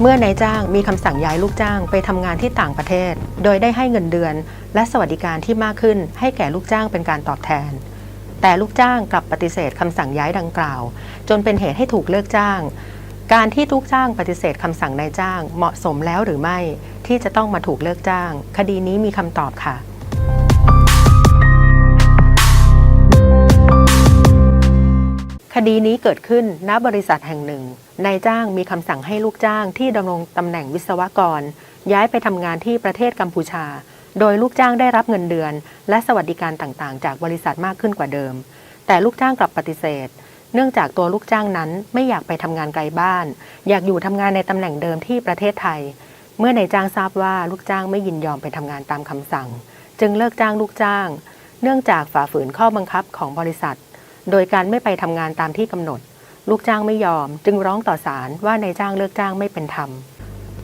เมื่อนายจ้างมีคำสั่งย้ายลูกจ้างไปทำงานที่ต่างประเทศ โดยได้ให้เงินเดือน และสวัสดิการที่มากขึ้นให้แก่ลูกจ้างเป็นการตอบแทน แต่ลูกจ้างกลับปฏิเสธคำสั่งย้ายดังกล่าว จนเป็นเหตุให้ถูกเลิกจ้าง การที่ลูกจ้างปฏิเสธคำสั่งนายจ้าง เหมาะสมแล้วหรือไม่ที่จะต้องมาถูกเลิกจ้าง คดีนี้มีคำตอบค่ะ ดีนี้เกิดขึ้นณบริษัทแห่งหนึ่งนายจ้างมีคำสั่งให้ลูกจ้างที่ดำรงตำแหน่งวิศวกร ย้ายไปทำงานที่ประเทศกัมพูชา โดยลูกจ้างได้รับเงินเดือน และสวัสดิการต่างๆ จากบริษัทมากขึ้นกว่าเดิม แต่ลูกจ้างกลับปฏิเสธ เนื่องจากตัวลูกจ้างนั้นไม่อยากไปทำงานไกลบ้าน อยากอยู่ทำงานในตำแหน่งเดิมที่ประเทศไทย เมื่อนายจ้างทราบว่าลูกจ้างไม่ยินยอมไปทำงานตามคำสั่ง จึงเลิกจ้างลูกจ้าง เนื่องจากฝ่าฝืนข้อบังคับของบริษัท โดยการไม่ไปทำงานตามที่กำหนด ลูกจ้างไม่ยอม จึงร้องต่อศาลว่านายจ้างเลิกจ้างไม่เป็นธรรม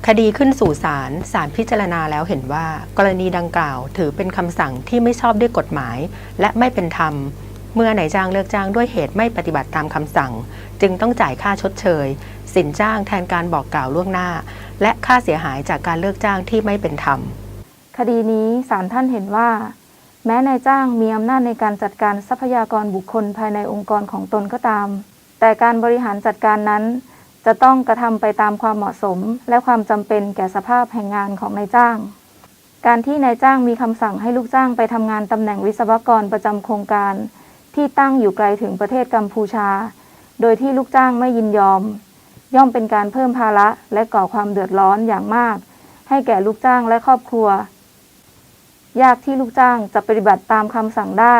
คดีขึ้นสู่ศาลศาลพิจารณาแล้วเห็นว่า กรณีดังกล่าวถือเป็นคำสั่งที่ไม่ชอบด้วยกฎหมาย และไม่เป็นธรรม เมื่อนายจ้างเลิกจ้างด้วยเหตุไม่ปฏิบัติตามคำสั่ง จึงต้องจ่ายค่าชดเชย สินจ้างแทนการบอกกล่าวล่วงหน้า และค่าเสียหายจากการเลิกจ้างที่ไม่เป็นธรรม คดีนี้ศาลท่านเห็นว่า แม้นายจ้างมีอำนาจในการจัดการทรัพยากรบุคคลภายในองค์กรของตนก็ตาม แต่การบริหารจัดการนั้น จะต้องกระทำไปตามความเหมาะสม และความจำเป็นแก่สภาพแห่งงานของนายจ้าง การที่นายจ้างมีคำสั่งให้ลูกจ้างไปทำงานตำแหน่งวิศวกรประจำโครงการ ที่ตั้งอยู่ไกลถึงประเทศกัมพูชา โดยที่ลูกจ้างไม่ยินยอม ย่อมเป็นการเพิ่มภาระและก่อความเดือดร้อนอย่างมาก ให้แก่ลูกจ้างและครอบครัว ยากที่ลูกจ้างจะปฏิบัติตามคำสั่งได้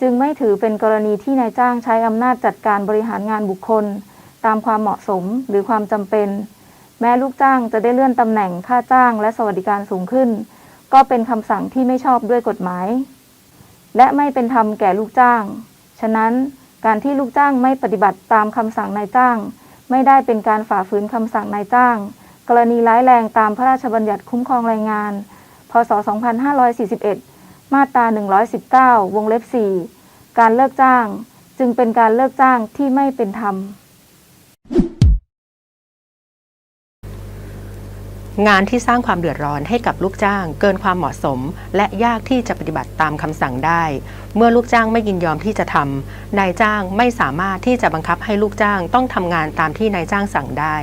จึงไม่ถือเป็นกรณีที่นายจ้างใช้อำนาจจัดการบริหารงานบุคคล ตามความเหมาะสมหรือความจำเป็น แม้ลูกจ้างจะได้เลื่อนตำแหน่งค่าจ้างและสวัสดิการสูงขึ้น ก็เป็นคำสั่งที่ไม่ชอบด้วยกฎหมาย และไม่เป็นธรรมแก่ลูกจ้าง ฉะนั้นการที่ลูกจ้างไม่ปฏิบัติตามคำสั่งนายจ้าง ไม่ได้เป็นการฝ่าฝืนคำสั่งนายจ้าง กรณีร้ายแรงตามพระราชบัญญัติคุ้มครองแรงงาน ศ 2541 มาตรา 119 วงเล็บ 4 การเลิกจ้าง จึงเป็นการเลิกจ้างที่ไม่เป็นธรรม งานที่สร้างความเดือดร้อนให้กับลูกจ้าง เกินความเหมาะสม และยากที่จะปฏิบัติตามคำสั่งได้ เมื่อลูกจ้างไม่ยินยอมที่จะทำนายจ้างไม่สามารถที่จะบังคับให้ลูกจ้างต้องทำงานตามที่นายจ้างสั่งได้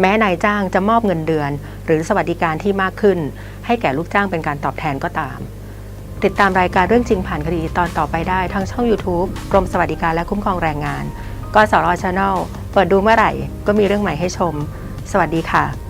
แม้นายจ้างจะมอบเงินเดือน หรือสวัสดิการที่มากขึ้น ให้แก่ลูกจ้างเป็นการตอบแทนก็ตาม ติดตามรายการเรื่องจริงผ่านคดีตอนต่อไปได้ทางช่อง YouTube กรมสวัสดิการและคุ้มครองแรงงานกสรช n เปิดดูเมื่อไหร่ ก็มีเรื่องใหม่ให้ชม สวัสดีค่ะ